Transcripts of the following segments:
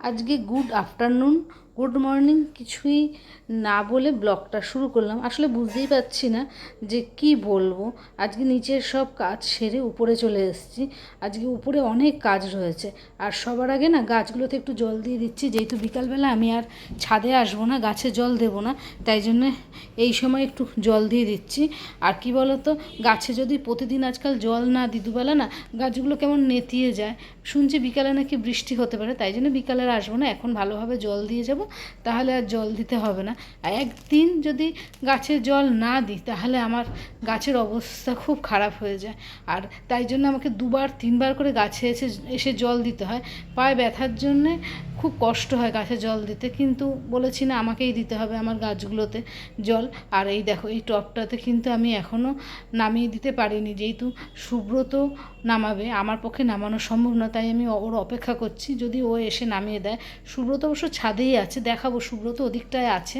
আজকে good afternoon good morning, কিছুই না বলে ব্লগটা শুরু করলাম। আসলে বুঝতেই পারছি না যে কি বলব। আজকে নিচের সব কাজ সেরে উপরে চলে এসেছি। আজকে উপরে অনেক কাজ রয়েছে। আর সবার আগে না গাছগুলোতে একটু জল দিয়ে দিচ্ছি। যেহেতু বিকালবেলা আমি আর ছাদে আসব না, গাছে জল দেবো না, তাই জন্য এই সময় একটু জল দিয়ে দিচ্ছি। আর কি বলতো, গাছে যদি প্রতিদিন আজকাল জল না দিই দুবেলা না, গাছগুলো কেমন নেতিয়ে যায়। শুনছি বিকালে নাকি বৃষ্টি হতে পারে, তাই জন্য বিকালে আসব না। এখন ভালোভাবে জল দিয়ে যাব। তাহলে আর জল দিতে হবে না। আর একদিন যদি গাছে জল না দিই, তাহলে আমার গাছের অবস্থা খুব খারাপ হয়ে যায়। আর তাই জন্য আমাকে দুবার, তিনবার করে গাছে এসে এসে জল দিতে হয়। পায়ে ব্যথার জন্যে খুব কষ্ট হয় গাছে জল দিতে, কিন্তু বলেছি না আমাকেই দিতে হবে আমার গাছগুলোতে জল। আর এই দেখো, এই টবটাতে কিন্তু আমি এখনও নামিয়ে দিতে পারিনি। যেহেতু সুব্রত নামাবে, আমার পক্ষে নামানো সম্ভব না, তাই আমি ওর অপেক্ষা করছি। যদি ও এসে নামিয়ে দেয় সুব্রত অবশ্য ছাদেই আছে, দেখাবো। সুব্রত ওদিকটায় আছে,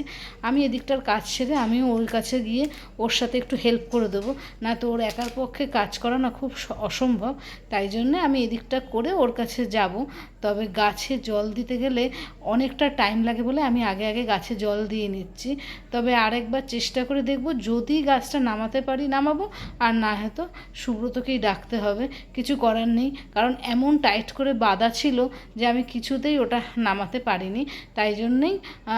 আমি এদিকটার কাজ সেরে আমিও ওর কাছে গিয়ে ওর সাথে একটু হেল্প করে দেবো। না তো ওর একার পক্ষে কাজ করা না খুব অসম্ভব, তাই জন্যে আমি এদিকটা করে ওর কাছে যাব। তবে গাছে জল দিতে গেলে অনেকটা টাইম লাগে বলে আমি আগে আগে গাছে জল দিয়ে নিচ্ছি। তবে আরেকবার চেষ্টা করে দেখব, যদি গাছটা নামাতে পারি নামাবো, আর না হয়তো সুব্রতকেই ডাকতে হবে। কিছু করার নেই, কারণ এমন টাইট করে বাঁধা ছিল যে আমি কিছুতেই ওটা নামাতে পারিনি। তাই জন্যেই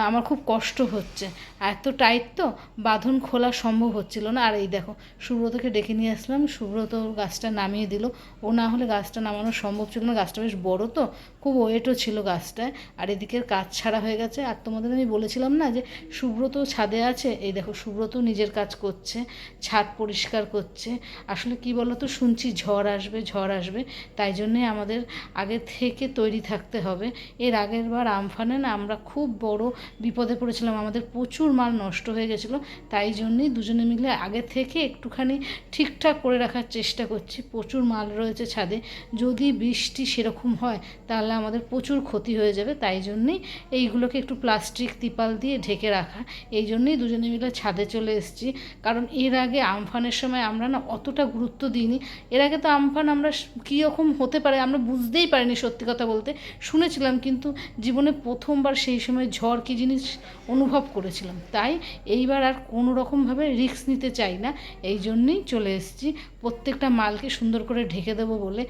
আমার খুব কষ্ট হচ্ছে। এত টাইট তো, বাঁধন খোলা সম্ভব হচ্ছিল না। আর এই দেখো, সুব্রতকে ডেকে নিয়ে আসলাম। সুব্রত গাছটা নামিয়ে দিল। ও না হলে গাছটা নামানো সম্ভব ছিল না। গাছটা বেশ বড় তো, খুব ওয়েটও ছিল গাছটায় আর এদিকের কাজ ছাড়া হয়ে গেছে। আর তোমাদের আমি বলেছিলাম না যে সুব্রত ছাদে আছে? এই দেখো, সুব্রত নিজের কাজ করছে, ছাদ পরিষ্কার করছে। আসলে কি বলো তো শুনছি ঝড় আসবে ঝড় আসবে। তাই জন্যে আমাদের আগে থেকে তৈরি থাকতে হবে। এর আগের বার আমফানে না আমরা খুব বড় বিপদে পড়েছিলাম। আমাদের প্রচুর মাল নষ্ট হয়ে গেছিল। তাই জন্যেই দুজনে মিলে আগে থেকে একটুখানি ঠিকঠাক করে রাখার চেষ্টা করছি। প্রচুর মাল রয়েছে ছাদে। যদি বৃষ্টি সেরকম হয়, তাহলে আমাদের প্রচুর ক্ষতি হয়ে যাবে, তাই জন্যেই এইগুলোকে একটু প্লাস্টিক তিপাল দিয়ে ঢেকে রাখা। এই জন্যেই দুজনে মিলে ছাদে চলে এসেছি। কারণ এর আগে আমফানের সময় আমরা না অতটা গুরুত্ব দিইনি। এর আগে তো আমফান আমরা কীরকম হতে পারে আমরা বুঝতেই পারিনি সত্যি কথা বলতে। শুনেছিলাম কিন্তু জীবনে প্রথমবার সেই সময় ঝড় কী জিনিস অনুভব করেছিলাম। তাই এইবার আর কোনো রকমভাবে রিস্ক নিতে চাই না। এই জন্যেই চলে এসেছি। প্রত্যেকটা মালকে সুন্দর করে ঢেকে দেবো বলে।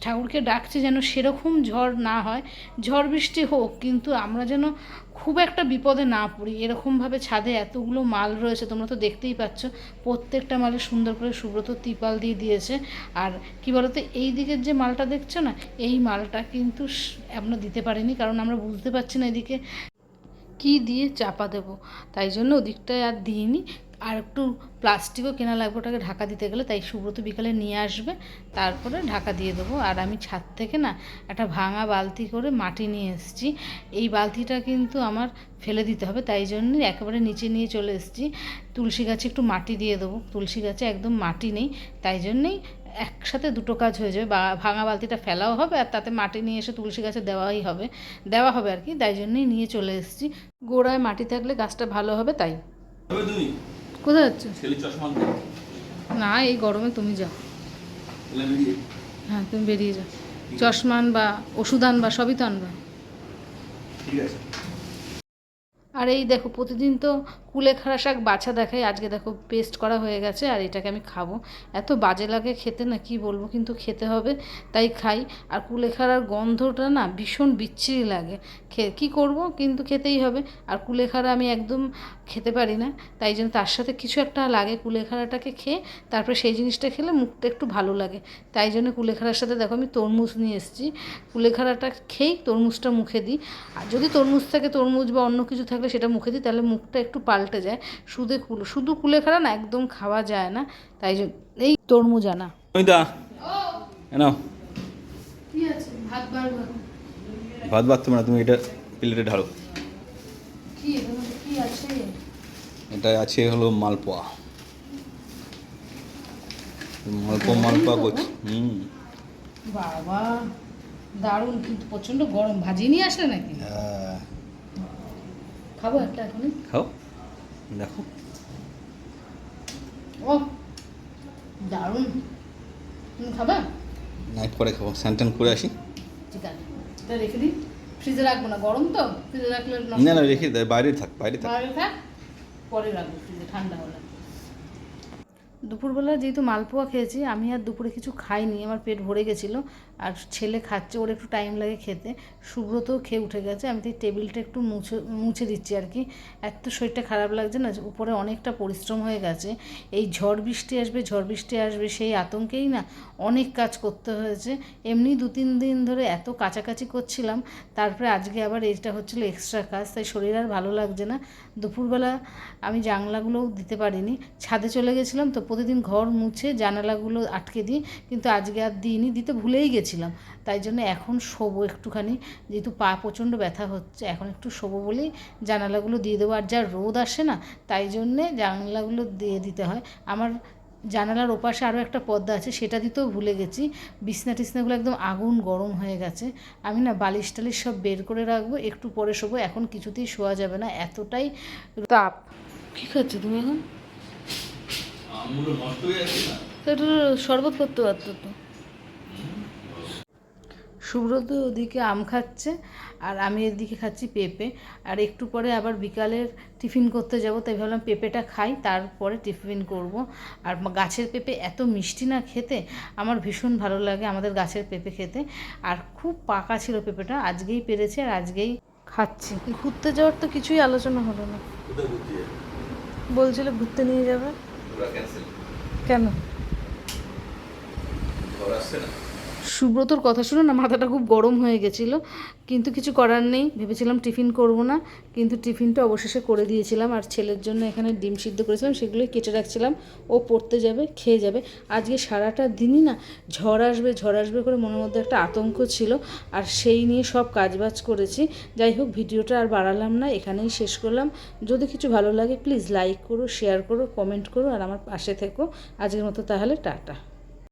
ঠাকুরকে ডাকছে যেন সেরকম ঝড় না হয়। ঝড় বৃষ্টি হোক, কিন্তু আমরা যেন খুব একটা বিপদে না পড়ি। এরকমভাবে ছাদে এতগুলো মাল রয়েছে, তোমরা তো দেখতেই পাচ্ছ, প্রত্যেকটা মালে সুন্দর করে সুব্রত তিপাল দিয়ে দিয়েছে। আর কি বলতো, এই দিকের যে মালটা দেখছ না, এই মালটা কিন্তু আমরা দিতে পারিনি, কারণ আমরা বুঝতে পারছি না এদিকে কি দিয়ে চাপা দেব। তাই জন্য ওদিকটায় আর দিইনি। আর একটু প্লাস্টিকও কেনা লাগবে, ওটাকে ঢাকা দিতে গেলে, তাই সুব্রত বিকালে নিয়ে আসবে, তারপরে ঢাকা দিয়ে দেবো। আর আমি ছাদ থেকে না একটা ভাঙা বালতি করে মাটি নিয়ে এসেছি। এই বালতিটা কিন্তু আমার ফেলে দিতে হবে, তাই জন্যই একেবারে নিচে নিয়ে চলে এসেছি। তুলসী গাছে একটু মাটি দিয়ে দেবো, তুলসী গাছে একদম মাটি নেই, তাই জন্যেই একসাথে দুটো কাজ হয়ে যাবে, বা ভাঙা বালতিটা ফেলাও হবে, আর তাতে মাটি নিয়ে এসে তুলসী গাছে দেওয়াই হবে, দেওয়া হবে আর কি, তাই জন্যই নিয়ে চলে এসেছি। গোড়ায় মাটি থাকলে গাছটা ভালো হবে, তাই। কোথায় যাচ্ছ? ছেলে চশমা আনতে না এই গরমে তুমি যাও। হ্যাঁ তুমি বেরিয়ে যাও। চশমান বা ওষুধ আনবা সবই তো আনবা। ঠিক আছে। আর এই দেখো, প্রতিদিন তো কুলেখাড়া শাক বাছা দেখাই আজকে দেখো পেস্ট করা হয়ে গেছে আর এটাকে আমি খাব। এত বাজে লাগে খেতে না, কি বলব? কিন্তু খেতে হবে, তাই খাই। আর কুলেখাড়ার গন্ধটা না ভীষণ বিচ্ছিরি লাগে। খে, কী করব? কিন্তু খেতেই হবে। আর কুলেখাড়া আমি একদম খেতে পারি না, তাই জন্য তার সাথে কিছু একটা লাগে কুলেখাড়াটাকে খেয়ে, তারপরে সেই জিনিসটা খেলে মুখটা একটু ভালো লাগে। তাই জন্য কুলেখাড়ার সাথে দেখো আমি তরমুজ নিয়ে এসেছি। কুলেখাড়াটা খেয়েই তরমুজটা মুখে দিই। আর যদি তরমুজ থাকে, তরমুজ বা অন্য কিছু থাকলে সেটা মুখে দিই তাহলে মুখটা একটু পাল্টে যায়। শুধু কুল শুধু কুলেখাড়া না একদম খাওয়া যায় না। তাই জন্য এই তরমুজ আনা। ভাত ভাত তোমরা তুমি এটা প্লেটে ঢালো। এটা আছে হলো মালপোয়া। মালপোয়া মালপোয়া করছি হুম। বাবা দারুণ কিন্তু প্রচণ্ড গরম। ভাজিয়ে নিয়ে আসলে নাকি? হ্যাঁ। খাব একটা এখনই? খাও দেখো। ও দারুণ। তুমি খাবা? নাইট পরে খাব স্যানট্যান করে আসি। ঠিক আছে এটা রেখে দিই। ফ্রিজে রাখব না গরম তো ফ্রিজে রাখলে না না রেখে দেয় বাইরে থাক বাইরে থাক। বাইরে থাক পরে রাখব ফ্রিজে ঠান্ডা হলে। দুপুরবেলা যেহেতু মালপোয়া খেয়েছি, আমি আর দুপুরে কিছু খাইনি, আমার পেট ভরে গেছিল। আর ছেলে খাচ্ছে, ওর একটু টাইম লাগে খেতে। সুব্রতও খেয়ে উঠে গেছে, আমি তাই টেবিলটা একটু মুছে মুছে দিচ্ছি আর কি। এত শরীরটা খারাপ লাগছে না উপরে অনেকটা পরিশ্রম হয়ে গেছে। এই ঝড় বৃষ্টি আসবে, ঝড় বৃষ্টি আসবে, সেই আতঙ্কেই না অনেক কাজ করতে হয়েছে। এমনি দু তিন দিন ধরে এত কাছাকাছি করছিলাম, তারপরে আজকে আবার এইটা হচ্ছিল এক্সট্রা কাজ, তাই শরীর আর ভালো লাগছে না। দুপুরবেলা আমি জানলাগুলোও দিতে পারিনি। ছাদে চলে গেছিলাম তো প্রতিদিন ঘর মুছে জানালাগুলো আটকে দিই, কিন্তু আজকে আর দিইনি, দিতে ভুলেই গেছিলাম। তাই জন্য এখন শোবো একটুখানি, যেহেতু পা প্রচণ্ড ব্যথা হচ্ছে, এখন একটু শোবো বলেই জানালাগুলো দিয়ে দেবো। আর যা রোদ আসে না, তাই জন্যে জানলাগুলো দিয়ে দিতে হয়। আমার জানালার ওপাশে আরও একটা পর্দা আছে সেটা দিতেও ভুলে গেছি। বিছনা টিছনাগুলো একদম আগুন গরম হয়ে গেছে। আমি না বালিশ টালিশ সব বের করে রাখব একটু পরে শোবো এখন কিছুতেই শোয়া যাবে না এতটাই তাপ। কী খাচ্ছ তুমি এখন? একটু শরবত করতে পারতো তো। সুব্রত ওদিকে আম খাচ্ছে আর আমি এদিকে খাচ্ছি পেঁপে। আর একটু পরে আবার বিকালের টিফিন করতে যাব তাই ভাবলাম পেঁপেটা খাই তারপরে টিফিন করব। আর গাছের পেঁপে এত মিষ্টি না খেতে আমার ভীষণ ভালো লাগে আমাদের গাছের পেঁপে খেতে। আর খুব পাকা ছিল পেঁপেটা আজকেই পেরেছে আর আজকেই খাচ্ছি। ঘুরতে যাওয়ার তো কিছুই আলোচনা হলো না। বলছিল ঘুরতে নিয়ে যাবে। কেন? আসছে না? সুব্রতর কথা শুনে না মাথাটা খুব গরম হয়ে গেছিল। কিন্তু কিছু করার নেই, ভেবেছিলাম টিফিন করব না, কিন্তু টিফিনটা অবশেষে করে দিয়েছিলাম। আর ছেলের জন্য এখানে ডিম সিদ্ধ করেছিলাম, সেগুলোই কেটে রাখছিলাম। ও পড়তে যাবে, খেয়ে যাবে। আজকে সারাটা দিনই না ঝড় আসবে ঝড় আসবে করে মনের মধ্যে একটা আতঙ্ক ছিল। আর সেই নিয়ে সব কাজবাজ করেছি। যাই হোক, ভিডিওটা আর বাড়ালাম না, এখানেই শেষ করলাম। যদি কিছু ভালো লাগে, প্লিজ লাইক করো, শেয়ার করো, কমেন্ট করো, আর আমার পাশে থেকো। আজকের মতো তাহলে, টাটা।